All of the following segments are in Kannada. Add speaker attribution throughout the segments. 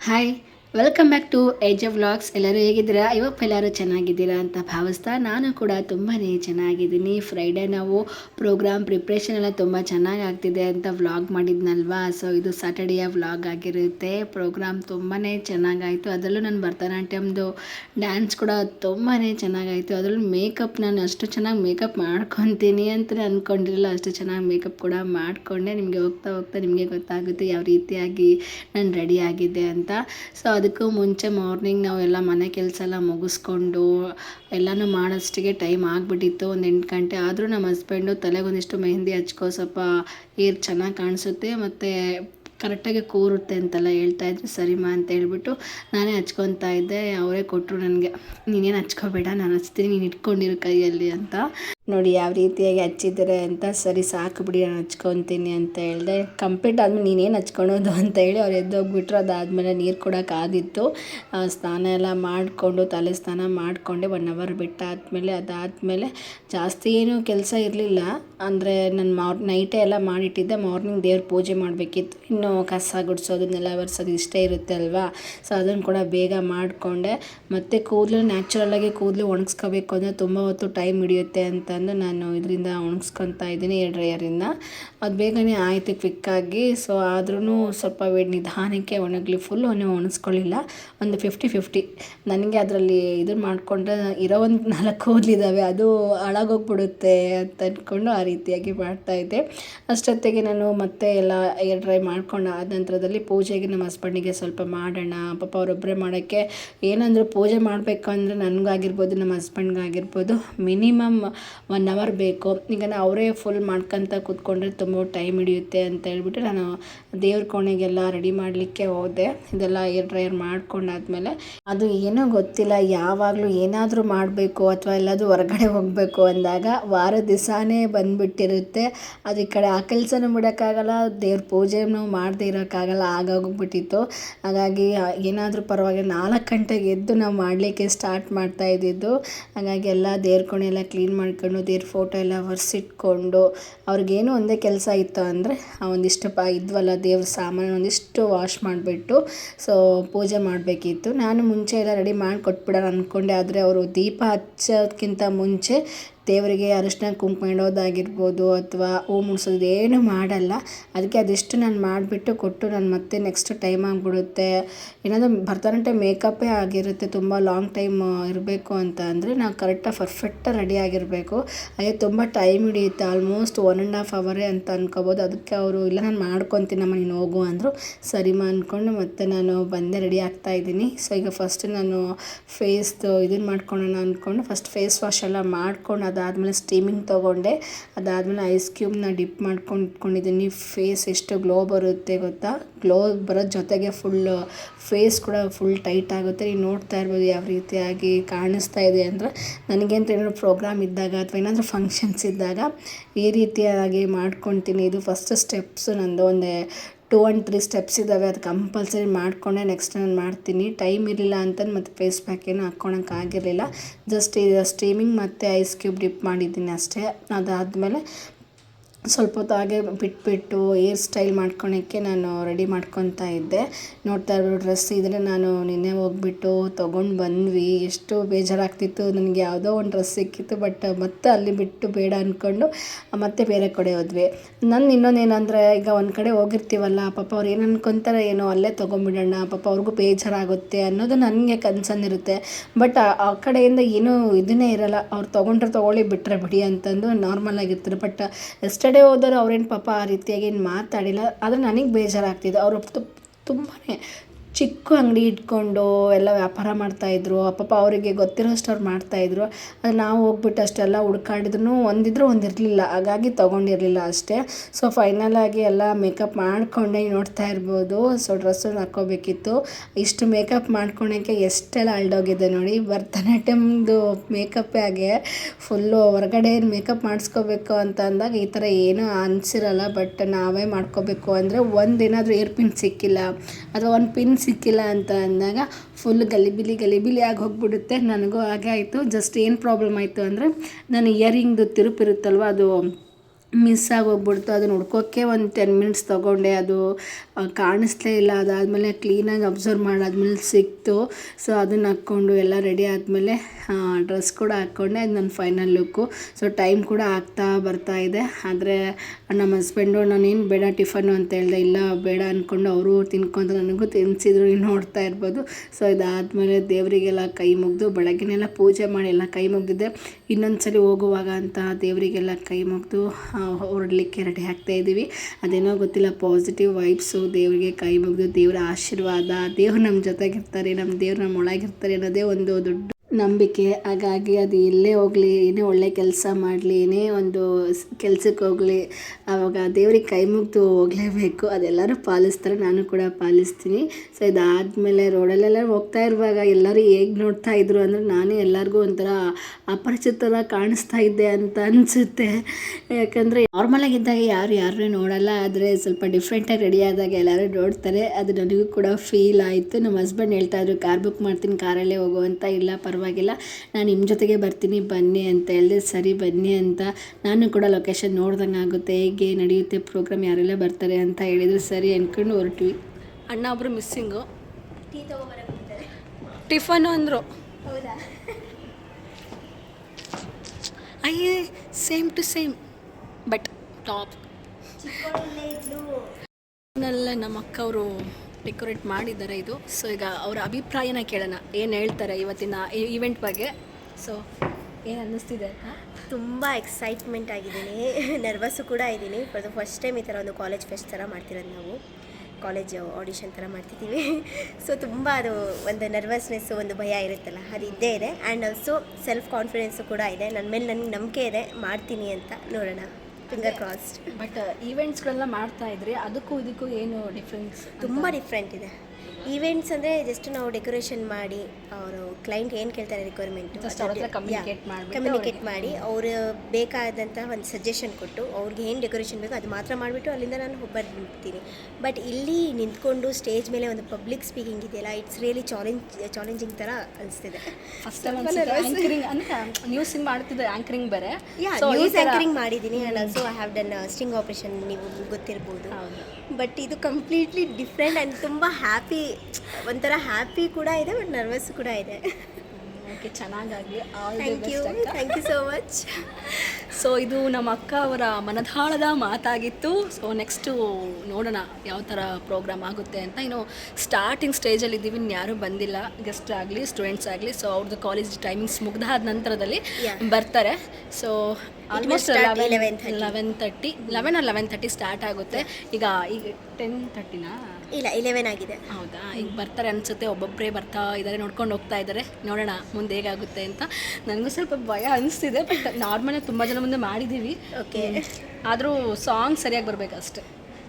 Speaker 1: Hi. Welcome back to age of vlogs ಎಲ್ಲರೂ ಹೇಗಿದ್ದೀರಾ? ಇವಪ್ಪ ಎಲ್ಲರೂ ಚೆನ್ನಾಗಿದ್ದೀರಾ ಅಂತ ಭಾವಿಸ್ತಾ ನಾನು ಕೂಡ ತುಂಬಾ ಚೆನ್ನಾಗಿದ್ದೀನಿ. ಫ್ರೈಡೇ ನಾವು ಪ್ರೋಗ್ರಾಮ್ ಪ್ರಿಪ್ರೇಷನ್ ಎಲ್ಲ ತುಂಬ ಚೆನ್ನಾಗಿ ಆಗ್ತಿದೆ ಅಂತ ವ್ಲಾಗ್ ಮಾಡಿದ್ನಲ್ವಾ? ಸೊ ಇದು ಸ್ಯಾಟರ್ಡೆಯ ವ್ಲಾಗ್ ಆಗಿರುತ್ತೆ. ಪ್ರೋಗ್ರಾಮ್ ತುಂಬಾ ಚೆನ್ನಾಗಾಯಿತು. ಅದರಲ್ಲೂ ನಾನು ಭರತನಾಟ್ಯಮ್ದು ಡ್ಯಾನ್ಸ್ ಕೂಡ ತುಂಬಾ ಚೆನ್ನಾಗಾಯಿತು. ಅದರಲ್ಲೂ ಮೇಕಪ್ ನಾನು ಅಷ್ಟು ಚೆನ್ನಾಗಿ ಮೇಕಪ್ ಮಾಡ್ಕೊತೀನಿ ಅಂತ ಅಂದ್ಕೊಂಡಿರಲಿಲ್ಲ ಅಷ್ಟು ಚೆನ್ನಾಗಿ ಮೇಕಪ್ ಕೂಡ ಮಾಡಿಕೊಂಡೆ. ನಿಮಗೆ ಹೋಗ್ತಾ ಹೋಗ್ತಾ ನಿಮಗೆ ಗೊತ್ತಾಗುತ್ತೆ ಯಾವ ರೀತಿಯಾಗಿ ನಾನು ರೆಡಿ ಆಗಿದ್ದೆ ಅಂತ. ಸೊ ಅದಕ್ಕೂ ಮುಂಚೆ ಮಾರ್ನಿಂಗ್ ನಾವು ಎಲ್ಲ ಮನೆ ಕೆಲಸ ಎಲ್ಲ ಮುಗಿಸ್ಕೊಂಡು, ಎಲ್ಲನೂ ಮಾಡೋಷ್ಟಿಗೆ ಟೈಮ್ ಆಗಿಬಿಟ್ಟಿತ್ತು. ಒಂದು ಎಂಟು ಗಂಟೆ ಆದರೂ ನಮ್ಮ ಹಸ್ಬೆಂಡು ತಲೆಗೊಂದಿಷ್ಟು ಮೆಹಂದಿ ಹಚ್ಕೋ ಸ್ವಲ್ಪ ಏರ್ ಚೆನ್ನಾಗಿ ಕಾಣಿಸುತ್ತೆ ಮತ್ತು ಕರೆಕ್ಟಾಗಿ ಕೂರುತ್ತೆ ಅಂತೆಲ್ಲ ಹೇಳ್ತಾ ಇದ್ರು. ಸರಿಮಾ ಅಂತ ಹೇಳ್ಬಿಟ್ಟು ನಾನೇ ಹಚ್ಕೊತಾ ಇದ್ದೆ. ಅವರೇ ಕೊಟ್ಟರು ನನಗೆ, ನೀನೇನು ಹಚ್ಕೋಬೇಡ, ನಾನು ಹಚ್ತೀನಿ, ನೀನು ಇಟ್ಕೊಂಡಿರು ಕೈಯಲ್ಲಿ ಅಂತ. ನೋಡಿ ಯಾವ ರೀತಿಯಾಗಿ ಹಚ್ಚಿದ್ದಾರೆ ಅಂತ, ಸರಿ ಸಾಕು ಬಿಡಿ, ನಾನು ಹಚ್ಕೊತೀನಿ ಅಂತ ಹೇಳಿದೆ. ಕಂಪ್ಲೀಟ್ ಆದಮೇಲೆ ನೀನೇನು ಹಚ್ಕೊಳೋದು ಅಂತ ಹೇಳಿ ಅವ್ರು ಎದ್ದೋಗ್ಬಿಟ್ರು, ಅದಾದಮೇಲೆ ನೀರು ಕೊಡೋಕ್ಕಾದಿತ್ತು ಸ್ನಾನ ಎಲ್ಲ ಮಾಡಿಕೊಂಡು, ತಲೆ ಸ್ನಾನ ಮಾಡಿಕೊಂಡೆ ಒನ್ ಅವರ್ ಬಿಟ್ಟಾದಮೇಲೆ, ಅದಾದಮೇಲೆ ಜಾಸ್ತಿ ಏನೂ ಕೆಲಸ ಇರಲಿಲ್ಲ. ಅಂದರೆ ನಾನು ಮಾರ್ ನೈಟೇ ಎಲ್ಲ ಮಾಡಿಟ್ಟಿದ್ದೆ ಮಾರ್ನಿಂಗ್ ದೇವ್ರ ಪೂಜೆ ಮಾಡಬೇಕಿತ್ತು. ಇನ್ನು ಕಸ ಗುಡಿಸೋದು, ನೆಲ ಒರೆಸೋದು ಇಷ್ಟೇ ಇರುತ್ತೆ ಅಲ್ವಾ? ಸೊ ಅದನ್ನು ಕೂಡ ಬೇಗ ಮಾಡಿಕೊಂಡೆ. ಮತ್ತು ಕೂದಲು ನ್ಯಾಚುರಲ್ಲಾಗಿ ಕೂದಲು ಒಣಗಿಸ್ಕೋಬೇಕು ಅಂದರೆ ತುಂಬ ಹೊತ್ತು ಟೈಮ್ ಹಿಡಿಯುತ್ತೆ ಅಂತಂದು ನಾನು ಇದರಿಂದ ಒಣಗಿಸ್ಕೊತಾ ಇದ್ದೀನಿ ಏರ್ ಡ್ರೈಯರಿಂದ ಅದು ಬೇಗನೆ ಆಯಿತು ಕ್ವಿಕ್ಕಾಗಿ. ಸೊ ಆದ್ರೂ ಸ್ವಲ್ಪ ವೇ ನಿಧಾನಕ್ಕೆ ಒಣಗಲಿ. ಫುಲ್ ಒಣಗಿಸ್ಕೊಳ್ಳಿಲ್ಲ ಒಂದು ಫಿಫ್ಟಿ ಫಿಫ್ಟಿ ನನಗೆ ಅದರಲ್ಲಿ ಇದು ಮಾಡಿಕೊಂಡ್ರೆ ಇರೋ ಒಂದು ನಾಲ್ಕು ಕೂದಲಿದ್ದಾವೆ ಅದು ಹಾಳಾಗೋಗ್ಬಿಡುತ್ತೆ ಅಂತ ಅಂದ್ಕೊಂಡು ಆ ರೀತಿಯಾಗಿ ಮಾಡ್ತಾಯಿದ್ದೆ ಅಷ್ಟೊತ್ತಿಗೆ ನಾನು ಮತ್ತೆ ಎಲ್ಲ ಏರ್ ಡ್ರೈ ಮಾಡ್ಕೊಂಡು ಆದ ನಂತರದಲ್ಲಿ ಪೂಜೆಗೆ ನಮ್ಮ ಹಸ್ಬೆಂಡಿಗೆ ಸ್ವಲ್ಪ ಮಾಡೋಣ. ಪಾಪ ಅವರೊಬ್ಬರೇ ಮಾಡೋಕ್ಕೆ ಏನಂದ್ರೆ ಪೂಜೆ ಮಾಡಬೇಕು ಅಂದರೆ ನನಗಾಗಿರ್ಬೋದು, ನಮ್ಮ ಹಸ್ಬೆಂಡ್ಗಾಗಿರ್ಬೋದು ಮಿನಿಮಮ್ ಒನ್ ಅವರ್ ಬೇಕು. ಈಗ ನಾನು ಅವರೇ ಫುಲ್ ಮಾಡ್ಕೊತ ಕೂತ್ಕೊಂಡ್ರೆ ತುಂಬ ಟೈಮ್ ಹಿಡಿಯುತ್ತೆ ಅಂತ ಹೇಳ್ಬಿಟ್ಟು ನಾನು ದೇವ್ರ ಕೋಣೆಗೆಲ್ಲ ರೆಡಿ ಮಾಡಲಿಕ್ಕೆ ಹೋದೆ. ಇದೆಲ್ಲ ಏರ್ ಡ್ರೈಯರ್ ಮಾಡ್ಕೊಂಡಾದ್ಮೇಲೆ ಅದು ಏನೂ ಗೊತ್ತಿಲ್ಲ, ಯಾವಾಗಲೂ ಏನಾದರೂ ಮಾಡಬೇಕು ಅಥವಾ ಎಲ್ಲಾದರೂ ಹೊರಗಡೆ ಹೋಗಬೇಕು ಅಂದಾಗ ವಾರ ದಿವಸನೇ ಬಂದುಬಿಟ್ಟಿರುತ್ತೆ. ಅದು ಈ ಕಡೆ ಆ ಕೆಲಸನೂ ಬಿಡೋಕ್ಕಾಗಲ್ಲ, ದೇವ್ರ ಪೂಜೆನೂ ಮಾಡದೇ ಇರೋಕ್ಕಾಗಲ್ಲ, ಆಗೋಗ್ಬಿಟ್ಟಿತ್ತು. ಹಾಗಾಗಿ ಏನಾದರೂ ಪರವಾಗಿ ನಾಲ್ಕು ಗಂಟೆಗೆ ಎದ್ದು ನಾವು ಮಾಡಲಿಕ್ಕೆ ಸ್ಟಾರ್ಟ್ ಮಾಡ್ತಾ ಇದ್ದಿದ್ದು. ಹಾಗಾಗಿ ಎಲ್ಲ ದೇವ್ರ ಕೋಣೆ ಎಲ್ಲ ಕ್ಲೀನ್ ಮಾಡ್ಕೊಂಡು ದೇವ್ರ ಫೋಟೋ ಎಲ್ಲ ಒರೆಸಿಟ್ಕೊಂಡು ಅವ್ರಿಗೇನು ಒಂದೇ ಕೆಲಸ ಇತ್ತು ಅಂದರೆ ಒಂದಿಷ್ಟು ಪ ಇದ್ವಲ್ಲ ದೇವ್ರ ಸಾಮಾನು ಒಂದಿಷ್ಟು ವಾಶ್ ಮಾಡಿಬಿಟ್ಟು ಸೊ ಪೂಜೆ ಮಾಡಬೇಕಿತ್ತು. ನಾನು ಮುಂಚೆ ಎಲ್ಲ ರೆಡಿ ಮಾಡಿ ಕೊಟ್ಬಿಡೋಣ ಅಂದ್ಕೊಂಡೆ ಆದರೆ ಅವರು ದೀಪ ಹಚ್ಚೋದಕ್ಕಿಂತ ಮುಂಚೆ ದೇವರಿಗೆ ಅರಿಶಿನ ಕುಂಕುಮ ಇಡೋದಾಗಿರ್ಬೋದು ಅಥವಾ ಹೂ ಮುಡ್ಸೋದು ಏನು ಮಾಡಲ್ಲ. ಅದಕ್ಕೆ ಅದೆಷ್ಟು ನಾನು ಮಾಡಿಬಿಟ್ಟು ಕೊಟ್ಟು ನಾನು ಮತ್ತೆ ನೆಕ್ಸ್ಟ್ ಟೈಮ್ ಆಗಿಬಿಡುತ್ತೆ. ಏನಾದರೂ ಭರತನಾಟ್ಯ ಮೇಕಪ್ಪೇ ಆಗಿರುತ್ತೆ, ತುಂಬ ಲಾಂಗ್ ಟೈಮ್ ಇರಬೇಕು ಅಂತ ಅಂದರೆ ನಾವು ಕರೆಕ್ಟಾಗಿ ಪರ್ಫೆಕ್ಟಾಗಿ ರೆಡಿ ಆಗಿರಬೇಕು. ಹಾಗೆ ತುಂಬ ಟೈಮ್ ಹಿಡಿಯುತ್ತೆ ಆಲ್ಮೋಸ್ಟ್ ಒನ್ ಆ್ಯಂಡ್ ಹಾಫ್ ಅವರೇ ಅಂತ ಅನ್ಕೋಬೋದು. ಅದಕ್ಕೆ ಅವರು, ಇಲ್ಲ ನಾನು ಮಾಡ್ಕೊತೀನಮ್ಮ ನೀನು ಹೋಗು ಅಂದರು. ಸರಿಮಾ ಅಂದ್ಕೊಂಡು ಮತ್ತೆ ನಾನು ಬಂದೆ ರೆಡಿ ಆಗ್ತಾ ಇದ್ದೀನಿ. ಸೊ ಈಗ ಫಸ್ಟ್ ನಾನು ಫೇಸ್ದು ಇದನ್ನು ಮಾಡ್ಕೊಳ್ಳೋಣ ಅಂದ್ಕೊಂಡು ಫಸ್ಟ್ ಫೇಸ್ ವಾಶ್ ಎಲ್ಲ ಮಾಡ್ಕೊಂಡು ಅದಾದಮೇಲೆ ಸ್ಟೀಮಿಂಗ್ ತೊಗೊಂಡೆ. ಅದಾದಮೇಲೆ ಐಸ್ ಕ್ಯೂಬ್ನ ಡಿಪ್ ಮಾಡ್ಕೊಂಡು ಇಟ್ಕೊಂಡಿದ್ದೀನಿ ಫೇಸ್ ಎಷ್ಟು ಗ್ಲೋ ಬರುತ್ತೆ ಗೊತ್ತಾ? ಗ್ಲೋ ಬರೋ ಜೊತೆಗೆ ಫುಲ್ ಫೇಸ್ ಕೂಡ ಫುಲ್ ಟೈಟ್ ಆಗುತ್ತೆ. ನೀವು ನೋಡ್ತಾ ಇರ್ಬೋದು ಯಾವ ರೀತಿಯಾಗಿ ಕಾಣಿಸ್ತಾ ಇದೆ ಅಂದರೆ. ನನಗೆ ಏನಾದರೂ ಏನಾದ್ರು ಪ್ರೋಗ್ರಾಮ್ ಇದ್ದಾಗ ಅಥವಾ ಏನಾದರೂ ಫಂಕ್ಷನ್ಸ್ ಇದ್ದಾಗ ಈ ರೀತಿಯಾಗಿ ಮಾಡ್ಕೊತೀನಿ. ಇದು ಫಸ್ಟ್ ಸ್ಟೆಪ್ಸು ನಂದು. ಒಂದೇ ಟೂ ಆ್ಯಂಡ್ ತ್ರೀ ಸ್ಟೆಪ್ಸ್ ಇದ್ದಾವೆ, ಅದು ಕಂಪಲ್ಸರಿ ಮಾಡಿಕೊಂಡೆ ನೆಕ್ಸ್ಟ್ ನಾನು ಮಾಡ್ತೀನಿ. ಟೈಮ್ ಇರಲಿಲ್ಲ ಅಂತಂದು ಮತ್ತು ಫೇಸ್ ಪ್ಯಾಕ್ ಏನು ಹಾಕ್ಕೊಳಕ್ಕಾಗಿರಲಿಲ್ಲ ಜಸ್ಟ್ ಇದು ಸ್ಟೀಮಿಂಗ್ ಮತ್ತು ಐಸ್ ಕ್ಯೂಬ್ ಡಿಪ್ ಮಾಡಿದ್ದೀನಿ ಅಷ್ಟೇ. ಅದಾದಮೇಲೆ ಸ್ವಲ್ಪ ಹೊತ್ತು ಹಾಗೆ ಬಿಟ್ಬಿಟ್ಟು ಏರ್ ಸ್ಟೈಲ್ ಮಾಡ್ಕೊಳಕ್ಕೆ ನಾನು ರೆಡಿ ಮಾಡ್ಕೊತಾ ಇದ್ದೆ. ನೋಡ್ತಾ ಇರೋ ಡ್ರೆಸ್ ಇದ್ದರೆ ನಾನು ನಿನ್ನೆ ಹೋಗ್ಬಿಟ್ಟು ತೊಗೊಂಡು ಬಂದ್ವಿ. ಎಷ್ಟು ಬೇಜಾರಾಗ್ತಿತ್ತು. ನನಗೆ ಯಾವುದೋ ಒಂದು ಡ್ರೆಸ್ ಸಿಕ್ಕಿತ್ತು, ಬಟ್ ಮತ್ತೆ ಅಲ್ಲಿ ಬಿಟ್ಟು ಬೇಡ ಅಂದ್ಕೊಂಡು ಮತ್ತೆ ಬೇರೆ ಕಡೆ ಹೋದ್ವಿ. ನನ್ನ ಇನ್ನೊಂದು ಏನಂದರೆ ಈಗ ಒಂದು ಕಡೆ ಹೋಗಿರ್ತೀವಲ್ಲ, ಪಾಪ ಅವ್ರು ಏನು ಅನ್ಕೊತಾರೆ ಏನೋ ಅಲ್ಲೇ ತೊಗೊಂಬಿಡೋಣ ಪಾಪ ಅವ್ರಿಗೂ ಬೇಜಾರಾಗುತ್ತೆ ಅನ್ನೋದು ನನಗೆ ಕನ್ಸನ್ ಇರುತ್ತೆ ಬಟ್ ಆ ಕಡೆಯಿಂದ ಏನೂ ಇದನ್ನೇ ಇರಲ್ಲ. ಅವ್ರು ತೊಗೊಂಡ್ರೆ ತೊಗೊಳ್ಳಿ ಬಿಟ್ಟರೆ ಬಿಡಿ ಅಂತಂದು ನಾರ್ಮಲ್ ಆಗಿರ್ತಾರೆ. ಬಟ್ ಎಸ್ಟರ್ಡೇ ಹೋದೋರು ಅವ್ರೇನು ಪಾಪ ಆ ರೀತಿಯಾಗಿ ಏನು ಮಾತಾಡಿಲ್ಲ. ಆದರೆ ನನಗೆ ಬೇಜಾರಾಗ್ತಿದೆ. ಅವರು ತುಂಬಾ ಚಿಕ್ಕ ಅಂಗಡಿ ಇಟ್ಕೊಂಡು ಎಲ್ಲ ವ್ಯಾಪಾರ ಮಾಡ್ತಾಯಿದ್ರು ಪಾಪ ಅವರಿಗೆ ಗೊತ್ತಿರೋಷ್ಟು ಅವ್ರು ಮಾಡ್ತಾಯಿದ್ರು ಅದು ನಾವು ಹೋಗ್ಬಿಟ್ಟು ಅಷ್ಟೆಲ್ಲ ಹುಡ್ಕಾಡಿದ್ರು ಒಂದಿದ್ರೂ ಒಂದಿರಲಿಲ್ಲ. ಹಾಗಾಗಿ ತೊಗೊಂಡಿರಲಿಲ್ಲ ಅಷ್ಟೇ. ಸೊ ಫೈನಲ್ ಆಗಿ ಎಲ್ಲ ಮೇಕಪ್ ಮಾಡಿಕೊಂಡೆ ನೋಡ್ತಾ ಇರ್ಬೋದು. ಸೊ ಡ್ರೆಸ್ಸನ್ನು ಹಾಕ್ಕೋಬೇಕಿತ್ತು. ಇಷ್ಟು ಮೇಕಪ್ ಮಾಡ್ಕೊಳಕ್ಕೆ ಎಷ್ಟೆಲ್ಲ ಅಲ್ಡೋಗಿದೆ ನೋಡಿ. ಭರತನಾಟ್ಯಮ್ದು ಮೇಕಪ್ಪೇ ಹಾಗೆ ಫುಲ್ಲು ಹೊರಗಡೆ ಮೇಕಪ್ ಮಾಡಿಸ್ಕೋಬೇಕು ಅಂತ ಅಂದಾಗ ಈ ಥರ ಏನೂ ಅನಿಸಿರಲ್ಲ. ಬಟ್ ನಾವೇ ಮಾಡ್ಕೋಬೇಕು ಅಂದರೆ ಒಂದೇನಾದರೂ ಏರ್ ಪಿನ್ ಸಿಕ್ಕಿಲ್ಲ. ಅಥವಾ ಒಂದು ಪಿನ್ ಸಿಕ್ಕಿಲ್ಲ ಅಂತ ಅಂದಾಗ ಫುಲ್ ಗಲಿಬಿಲಿ ಗಲಿಬಿಲಿ ಆಗಿ ಹೋಗ್ಬಿಡುತ್ತೆ. ನನಗೂ ಹಾಗೆ ಆಯಿತು. ಜಸ್ಟ್ ಏನು ಪ್ರಾಬ್ಲಮ್ ಆಯಿತು ಅಂದರೆ ನಾನು ಇಯರಿಂಗ್ದು ತಿರುಪಿರುತ್ತಲ್ವ, ಅದು ಮಿಸ್ ಆಗೋಗ್ಬಿಡ್ತು. ಅದನ್ನ ಹುಡ್ಕೋಕ್ಕೆ ಒಂದು ಟೆನ್ ಮಿನಿಟ್ಸ್ ತೊಗೊಂಡೆ. ಅದು ಕಾಣಿಸ್ಲೇ ಇಲ್ಲ. ಅದಾದಮೇಲೆ ಕ್ಲೀನಾಗಿ ಅಬ್ಸರ್ವ್ ಮಾಡಾದ್ಮೇಲೆ ಸಿಕ್ತು. ಸೊ ಅದನ್ನ ಹಾಕ್ಕೊಂಡು ಎಲ್ಲ ರೆಡಿ ಆದಮೇಲೆ ಡ್ರೆಸ್ ಕೂಡ ಹಾಕ್ಕೊಂಡೆ. ಅದು ನನ್ನ ಫೈನಲ್ ಲುಕ್ಕು ಸೊ ಟೈಮ್ ಕೂಡ ಆಗ್ತಾ ಬರ್ತಾ ಇದೆ. ಆದರೆ, ನಮ್ಮ ಹಸ್ಬೆಂಡು ನಾನೇನು ಬೇಡ ಟಿಫನ್ನು ಅಂತ ಹೇಳಿದೆ. ಇಲ್ಲ, ಬೇಡ ಅಂದ್ಕೊಂಡು ಅವರು ತಿನ್ಕೊಂತ ನನಗೂ ತಿನ್ನಿಸಿದ್ರು ನೀನು ನೋಡ್ತಾ ಇರ್ಬೋದು. ಸೊ ಇದಾದಮೇಲೆ ದೇವರಿಗೆಲ್ಲ ಕೈ ಮುಗಿದು, ಬೆಳಗ್ಗೆನೆಲ್ಲ ಪೂಜೆ ಮಾಡಿ ಎಲ್ಲ ಕೈ ಮುಗಿದಿದ್ದೆ. ಇನ್ನೊಂದ್ಸಲಿ ಹೋಗುವಾಗ ಅಂತ ದೇವರಿಗೆಲ್ಲ ಕೈ ಮುಗಿದು ಹೊರಡಲಿಕ್ಕೆ ರೆಡಿ ಹಾಕ್ತಾ ಇದ್ದೀವಿ. ಅದೇನೋ ಗೊತ್ತಿಲ್ಲ ಪಾಸಿಟಿವ್ ವೈಬ್ಸು ದೇವರಿಗೆ ಕೈ ಮುಗಿದು ದೇವರ ಆಶೀರ್ವಾದ, ದೇವ್ರು ನಮ್ಮ ಜೊತೆಗಿರ್ತಾರೆ ನಮ್ಮ ದೇವ್ರು ನಮ್ಮ ಒಳಗಿರ್ತಾರೆ ಅನ್ನೋದೇ ಒಂದು ದೊಡ್ಡ ನಂಬಿಕೆ, ಹಾಗಾಗಿ ಅದು ಎಲ್ಲೇ ಹೋಗಲಿ, ಏನೇ ಒಳ್ಳೆ ಕೆಲಸ ಮಾಡಲಿ, ಏನೇ ಒಂದು ಕೆಲಸಕ್ಕೆ ಹೋಗಲಿ ಆವಾಗ ದೇವ್ರಿಗೆ ಕೈ ಮುಗಿದು ಹೋಗಲೇಬೇಕು. ಅದೆಲ್ಲರೂ ಪಾಲಿಸ್ತಾರೆ, ನಾನು ಕೂಡ ಪಾಲಿಸ್ತೀನಿ. ಸೊ, ಇದಾದಮೇಲೆ ರೋಡಲ್ಲೆಲ್ಲ ಹೋಗ್ತಾ ಇರುವಾಗ ಎಲ್ಲರೂ ಹೇಗೆ ನೋಡ್ತಾ ಇದ್ರು ಅಂದರೆ ನಾನೇ ಎಲ್ಲರಿಗೂ ಒಂಥರ ಅಪರಿಚಿತರ ಕಾಣಿಸ್ತಾ ಇದ್ದೆ ಅಂತ ಅನಿಸುತ್ತೆ. ಯಾಕಂದರೆ ನಾರ್ಮಲಾಗಿದ್ದಾಗ ಯಾರು ಯಾರನ್ನೂ ನೋಡಲ್ಲ, ಆದರೆ ಸ್ವಲ್ಪ ಡಿಫ್ರೆಂಟಾಗಿ ರೆಡಿ ಆದಾಗ ಎಲ್ಲರೂ ನೋಡ್ತಾರೆ. ಅದು ನನಗೂ ಕೂಡ ಫೀಲ್ ಆಯಿತು. ನಮ್ಮ ಹಸ್ಬೆಂಡ್ ಹೇಳ್ತಾ ಇದ್ರು ಕಾರ್ ಬುಕ್ ಮಾಡ್ತೀನಿ ಕಾರಲ್ಲೇ ಹೋಗು ಅಂತ. ಇಲ್ಲ, ಪರವಾಗಿಲ್ಲ. ನಾನು ನಿಮ್ಮ ಜೊತೆಗೆ ಬರ್ತೀನಿ ಬನ್ನಿ ಅಂತ ಹೇಳಿದೆ ಸರಿ ಬನ್ನಿ ಅಂತ. ನಾನು ಕೂಡ ಲೊಕೇಶನ್ ನೋಡ್ದಂಗೆ ಆಗುತ್ತೆ ಹೇಗೆ ನಡೆಯುತ್ತೆ ಪ್ರೋಗ್ರಾಮ್ ಯಾರೆಲ್ಲ ಬರ್ತಾರೆ ಅಂತ ಹೇಳಿದ್ರು ಸರಿ ಅಂದ್ಕೊಂಡು ಹೊರಟ್ವಿ. ಅಣ್ಣ ಒಬ್ಬರು ಮಿಸ್ಸಿಂಗು ಟಿಫನು ಅಂದರು. ಅಯ್ಯೇ same to same but top ನಲ್ಲ ನಮ್ಮ ಅಕ್ಕವರು ಡೆಕೋರೇಟ್ ಮಾಡಿದ್ದಾರೆ ಇದು. ಸೊ ಈಗ ಅವರ ಅಭಿಪ್ರಾಯನ ಕೇಳೋಣ. ಏನು ಹೇಳ್ತಾರೆ ಇವತ್ತಿನ ಈವೆಂಟ್ ಬಗ್ಗೆ? ಸೊ ಏನು ಅನ್ನಿಸ್ತಿದೆ
Speaker 2: ತುಂಬ ಎಕ್ಸೈಟ್ಮೆಂಟ್ ಆಗಿದ್ದೀನಿ. ನರ್ವಸ್ಸು ಕೂಡ ಇದ್ದೀನಿ. ಫಸ್ಟ್ ಟೈಮ್ ಈ ಥರ ಒಂದು ಕಾಲೇಜ್ ಫೆಸ್ಟ್ ಥರ ಮಾಡ್ತಿರೋದು ನಾವು. ಕಾಲೇಜ್ ಆಡಿಷನ್ ಥರ ಮಾಡ್ತಿದ್ದೀವಿ. ಸೊ ತುಂಬ ಅದು ಒಂದು ನರ್ವಸ್ನೆಸ್ಸು ಒಂದು ಭಯ ಇರುತ್ತಲ್ಲ, ಅದು ಇದ್ದೇ ಇದೆ. ಆ್ಯಂಡ್ ಆಲ್ಸೋ ಸೆಲ್ಫ್ ಕಾನ್ಫಿಡೆನ್ಸು ಕೂಡ ಇದೆ. ನನ್ನ ಮೇಲೆ ನನಗೆ ನಂಬಿಕೆ ಇದೆ. ಮಾಡ್ತೀನಿ ಅಂತ ನೋಡೋಣ. ಫಿಂಗರ್ ಕ್ರಾಸ್ಡ್
Speaker 1: ಬಟ್ ಈವೆಂಟ್ಸ್ಗಳೆಲ್ಲ ಮಾಡ್ತಾ ಇದ್ರೆ ಅದಕ್ಕೂ ಇದಕ್ಕೂ ಏನು ಡಿಫ್ರೆನ್ಸ್
Speaker 2: ತುಂಬ ಡಿಫ್ರೆಂಟ್ ಇದೆ. ಈವೆಂಟ್ಸ್ ಅಂದರೆ ಜಸ್ಟ್ ನಾವು ಡೆಕೋರೇಷನ್ ಮಾಡಿ ಅವರು ಕ್ಲೈಂಟ್ ಏನು ಕೇಳ್ತಾರೆ ರಿಕ್ವೈರ್ಮೆಂಟ್ ಕಮ್ಯುನಿಕೇಟ್ ಮಾಡಿ ಅವರು ಬೇಕಾದಂಥ ಒಂದು ಸಜೆಷನ್ ಕೊಟ್ಟು ಅವ್ರಿಗೆ ಏನು ಡೆಕೋರೇಷನ್ ಬೇಕು ಅದು ಮಾತ್ರ ಮಾಡಿಬಿಟ್ಟು ಅಲ್ಲಿಂದ ನಾನು ಬರ್ತೀನಿ ಬಟ್ ಇಲ್ಲಿ ನಿಂತ್ಕೊಂಡು ಸ್ಟೇಜ್ ಮೇಲೆ ಒಂದು ಪಬ್ಲಿಕ್ ಸ್ಪೀಕಿಂಗ್ ಇದೆಯಲ್ಲ ಇಟ್ಸ್ ರಿಯಲಿ ಚಾಲೆಂಜ್ ಚಾಲೆಂಜಿಂಗ್ ಥರ ಅನಿಸ್ತಿದೆ.
Speaker 1: ಫಸ್ಟ್ ಆ್ಯಂಕರಿಂಗ್ ಅಂತ ಮಾಡ್ತಿದ್ದೆ ಆ್ಯಂಕರಿಂಗ್ ಬೇರೆ.
Speaker 2: ನ್ಯೂಸ್ ಆ್ಯಂಕರಿಂಗ್ ಮಾಡಿದ್ದೀನಿ and also I have done sting operation ನೀವು ಗೊತ್ತಿರ್ಬೋದು. ಬಟ್ ಇದು ಕಂಪ್ಲೀಟ್ಲಿ ಡಿಫ್ರೆಂಟ್ ಆ್ಯಂಡ್ ತುಂಬ ಹ್ಯಾಪಿ ಒಂಥರ ಹ್ಯಾಪಿ ಕೂಡ ಇದೆ ಬಟ್ ನರ್ವಸ್ ಕೂಡ ಇದೆ.
Speaker 1: Okay ಚೆನ್ನಾಗಾಗಲಿ.
Speaker 2: Thank you thank you so much
Speaker 1: so ಇದು ನಮ್ಮ ಅಕ್ಕ ಅವರ ಮನದಾಳದ ಮಾತಾಗಿತ್ತು. ಸೊ ನೆಕ್ಸ್ಟು ನೋಡೋಣ ಯಾವ ಥರ ಪ್ರೋಗ್ರಾಮ್ ಆಗುತ್ತೆ ಅಂತ. ಇನ್ನು ಸ್ಟಾರ್ಟಿಂಗ್ ಸ್ಟೇಜಲ್ಲಿ ಇದ್ದೀವಿ ಇನ್ನು ಯಾರೂ ಬಂದಿಲ್ಲ. ಗೆಸ್ಟ್ ಆಗಲಿ ಸ್ಟೂಡೆಂಟ್ಸ್ ಆಗಲಿ. ಸೊ ಅವ್ರದ್ದು ಕಾಲೇಜ್ ಟೈಮಿಂಗ್ಸ್ ಮುಗ್ದಾದ ನಂತರದಲ್ಲಿ ಬರ್ತಾರೆ. So almost eleven
Speaker 2: 11:30.
Speaker 1: Eleven thirty eleven or eleven thirty start ಆಗುತ್ತೆ. ಈಗ ಈಗ ಟೆನ್ ತರ್ಟಿನಾ
Speaker 2: ಇಲ್ಲ ಇಲೆವೆನ್ ಆಗಿದೆ.
Speaker 1: ಹೌದಾ? ಈಗ ಬರ್ತಾರೆ ಅನ್ಸುತ್ತೆ. ಒಬ್ಬೊಬ್ಬರೇ ಬರ್ತಾ ಇದ್ದಾರೆ ನೋಡ್ಕೊಂಡು ಹೋಗ್ತಾ ಇದ್ದಾರೆ ನೋಡೋಣ ಮುಂದೆ ಹೇಗಾಗುತ್ತೆ ಅಂತ. ನನಗೂ ಸ್ವಲ್ಪ ಭಯ ಅನಿಸ್ತಿದೆ ಬಟ್ ನಾರ್ಮಲಾಗಿ ತುಂಬ ಜನ ಮುಂದೆ ಮಾಡಿದ್ದೀವಿ.
Speaker 2: ಓಕೆ
Speaker 1: ಆದರೂ ಸಾಂಗ್ ಸರಿಯಾಗಿ ಬರಬೇಕು ಅಷ್ಟೇ.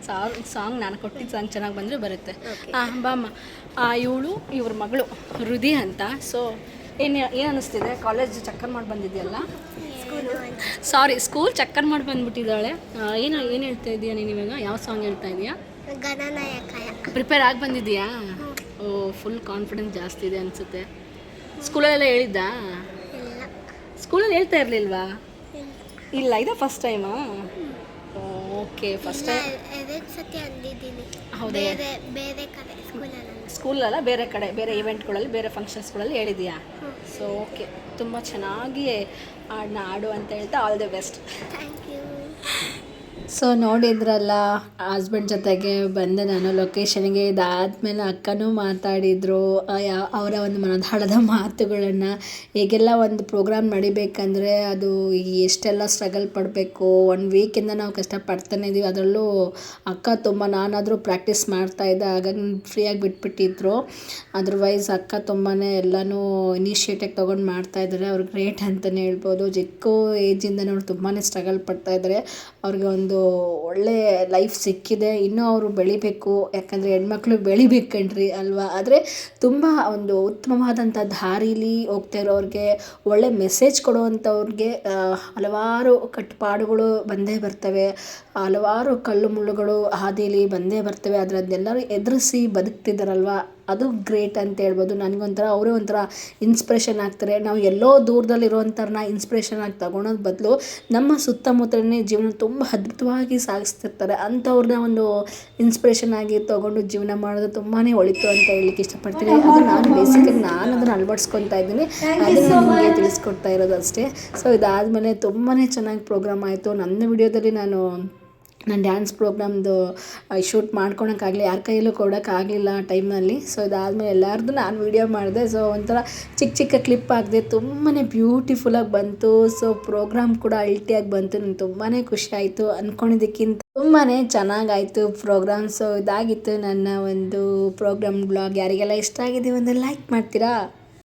Speaker 1: ಸಾಂಗ್ ಸಾಂಗ್ ನಾನು ಕೊಟ್ಟಿದ್ದ ಸಾಂಗ್ ಚೆನ್ನಾಗಿ ಬಂದರೆ ಬರುತ್ತೆ. ಬಾಮ್ಮ ಇವಳು ಇವ್ರ ಮಗಳು ಹೃದಿ ಅಂತ. ಸೊ ಏನು ಏನು ಅನ್ನಿಸ್ತಿದೆ ಕಾಲೇಜ್ ಚಕ್ಕರ್ ಮಾಡಿ ಬಂದಿದೆಯಲ್ಲ? ಸಾರಿ ಸ್ಕೂಲ್ ಚಕ್ಕರ್ ಮಾಡಿ ಬಂದ್ಬಿಟ್ಟಿದ್ದಾಳೆ. ಏನು ಏನು ಹೇಳ್ತಾ ಇದೀಯಾ ನೀನು ಇವಾಗ? ಯಾವ ಸಾಂಗ್ ಹೇಳ್ತಾ ಇದೀಯಾ? ಪ್ರಿಪೇರ್ ಆಗಿ ಬಂದಿದ್ದೀಯಾ? ಓ ಫುಲ್ ಕಾನ್ಫಿಡೆನ್ಸ್ ಜಾಸ್ತಿ ಇದೆ ಅನಿಸುತ್ತೆ. ಸ್ಕೂಲಲ್ಲೆಲ್ಲ ಹೇಳಿದ್ದಾ? ಸ್ಕೂಲಲ್ಲಿ ಹೇಳ್ತಾ ಇರಲಿಲ್ವಾ? ಇಲ್ಲ ಇದು ಫಸ್ಟ್ ಟೈಮಾ ಓಕೆ ಫಸ್ಟ್ ಟೈಮ್
Speaker 2: ಎರಡು ಸತಿ ಅಂದಿದ್ದೀನಿ.
Speaker 1: ಹೌದಾ?
Speaker 2: ಬೇರೆ ಬೇರೆ ಕಡೆ ಸ್ಕೂಲಲ್ಲಿ.
Speaker 1: ಸ್ಕೂಲಲ್ಲ ಬೇರೆ ಕಡೆ ಬೇರೆ ಇವೆಂಟ್ಗಳಲ್ಲಿ ಬೇರೆ ಫಂಕ್ಷನ್ಸ್ಗಳಲ್ಲಿ ಹೇಳಿದೀಯಾ? ಸೊ ಓಕೆ ತುಂಬ ಚೆನ್ನಾಗಿ ಹಾಡನ್ನ ಆಡು ಅಂತ ಹೇಳ್ತಾ all the best
Speaker 2: thank you
Speaker 1: so ನೋಡಿದ್ರಲ್ಲ ಹಸ್ಬೆಂಡ್ ಜೊತೆಗೆ ಬಂದೆ ನಾನು ಲೊಕೇಶನ್ಗೆ ಇದಾದಮೇಲೆ ಅಕ್ಕನೂ ಮಾತಾಡಿದರು ಅವರ ಒಂದು ಮನದಾಳದ ಮಾತುಗಳನ್ನು. ಹೇಗೆಲ್ಲ ಒಂದು ಪ್ರೋಗ್ರಾಮ್ ನಡಿಬೇಕಂದ್ರೆ ಅದು ಎಷ್ಟೆಲ್ಲ ಸ್ಟ್ರಗಲ್ ಪಡಬೇಕು. ಒನ್ ವೀಕಿಂದ ನಾವು ಕಷ್ಟಪಡ್ತಾನೆ ಇದ್ದೀವಿ ಅದರಲ್ಲೂ ಅಕ್ಕ ತುಂಬ ನಾನಾದರೂ ಪ್ರಾಕ್ಟೀಸ್ ಮಾಡ್ತಾಯಿದ್ದೆ ಹಾಗಾಗಿ ಫ್ರೀಯಾಗಿ ಬಿಟ್ಬಿಟ್ಟಿದ್ರು. ಅದರ್ವೈಸ್ ಅಕ್ಕ ತುಂಬಾ ಎಲ್ಲನೂ ಇನಿಷಿಯೇಟಿವ್ ತೊಗೊಂಡು ಮಾಡ್ತಾಯಿದ್ದಾರೆ ಅವ್ರು ಗ್ರೇಟ್ ಅಂತಲೇ ಹೇಳ್ಬೋದು. ಚಿಕ್ಕ ಏಜಿಂದ ಅವ್ರು ತುಂಬಾ ಸ್ಟ್ರಗಲ್ ಪಡ್ತಾ ಇದ್ದಾರೆ. ಅವ್ರಿಗೆ ಒಂದು ಒಳ್ಳೆ ಲೈಫ್ ಸಿಕ್ಕಿದೆ. ಇನ್ನೂ ಅವರು ಬೆಳಿಬೇಕು. ಯಾಕಂದರೆ ಹೆಣ್ಮಕ್ಳು ಬೆಳಿಬೇಕು ಕಣ್ರಿ ಅಲ್ವಾ? ಆದರೆ ತುಂಬ ಒಂದು ಉತ್ತಮವಾದಂಥ ದಾರೀಲಿ ಹೋಗ್ತಾ ಇರೋರಿಗೆ, ಒಳ್ಳೆ ಮೆಸೇಜ್ ಕೊಡುವಂಥವ್ರಿಗೆ ಹಲವಾರು ಕಟ್ಟುಪಾಡುಗಳು ಬಂದೇ ಬರ್ತವೆ. ಹಲವಾರು ಕಲ್ಲು ಮುಳ್ಳುಗಳು ಹಾದಿಲಿ ಬಂದೇ ಬರ್ತವೆ. ಆದರೆ ಎದುರಿಸಿ ಬದುಕ್ತಿದ್ದಾರಲ್ವ ಅದು ಗ್ರೇಟ್ ಅಂತ ಹೇಳ್ಬೋದು. ನನಗೊಂಥರ ಅವರೇ ಒಂಥರ ಇನ್ಸ್ಪಿರೇಷನ್ ಆಗ್ತಾರೆ. ನಾವು ಎಲ್ಲೋ ದೂರದಲ್ಲಿರುವಂಥವ್ರನ್ನ ಇನ್ಸ್ಪಿರೇಷನ್ ಆಗಿ ತಗೊಳೋದ್ ಬದಲು ನಮ್ಮ ಸುತ್ತಮುತ್ತಲೇ ಜೀವನ ತುಂಬ ಅದ್ಭುತವಾಗಿ ಸಾಗಿಸ್ತಿರ್ತಾರೆ. ಅಂಥವ್ರನ್ನ ಒಂದು ಇನ್ಸ್ಪಿರೇಷನ್ ಆಗಿ ತೊಗೊಂಡು ಜೀವನ ಮಾಡೋದು ತುಂಬಾ ಒಳಿತು ಅಂತ ಹೇಳಲಿಕ್ಕೆ ಇಷ್ಟಪಡ್ತೀನಿ. ಅದು ನಾನು ಬೇಸಿಕಲಿ ನಾನು ಅದನ್ನು ಅಳವಡಿಸ್ಕೊತಾ ಇದ್ದೀನಿ. ಅದನ್ನು ನಿಮಗೆ ತಿಳಿಸ್ಕೊಡ್ತಾ ಇರೋದು ಅಷ್ಟೇ. ಸೊ ಇದಾದಮೇಲೆ ತುಂಬಾ ಚೆನ್ನಾಗಿ ಪ್ರೋಗ್ರಾಮ್ ಆಯಿತು. ನನ್ನ ವಿಡಿಯೋದಲ್ಲಿ ನಾನು ನಾನು ಡ್ಯಾನ್ಸ್ ಪ್ರೋಗ್ರಾಮ್ದು ಶೂಟ್ ಮಾಡ್ಕೊಳಕ್ಕಾಗಲಿ, ಯಾರ ಕೈಯಲ್ಲೂ ಕೊಡೋಕ್ಕಾಗಲಿಲ್ಲ ಆ ಟೈಮಲ್ಲಿ ಸೊ ಇದಾದಮೇಲೆ ಎಲ್ಲರದ್ದು ನಾನು ವೀಡಿಯೋ ಮಾಡಿದೆ. ಸೊ ಒಂಥರ ಚಿಕ್ಕ ಚಿಕ್ಕ ಕ್ಲಿಪ್ ಹಾಕಿದೆ ತುಂಬಾ ಬ್ಯೂಟಿಫುಲ್ಲಾಗಿ ಬಂತು. ಸೊ ಪ್ರೋಗ್ರಾಮ್ ಕೂಡ ಅಲ್ಟಿಯಾಗಿ ಬಂತು. ನಂಗೆ ತುಂಬಾ ಖುಷಿ ಆಯಿತು. ಅಂದ್ಕೊಂಡಿದ್ದಕ್ಕಿಂತ ತುಂಬಾ ಚೆನ್ನಾಗಾಯಿತು ಪ್ರೋಗ್ರಾಮ್ ಸೊ ಇದಾಗಿತ್ತು ನನ್ನ ಒಂದು ಪ್ರೋಗ್ರಾಮ್ ಬ್ಲಾಗ್ ಯಾರಿಗೆಲ್ಲ ಇಷ್ಟ ಆಗಿದೆ ಒಂದು ಲೈಕ್ ಮಾಡ್ತೀರಾ?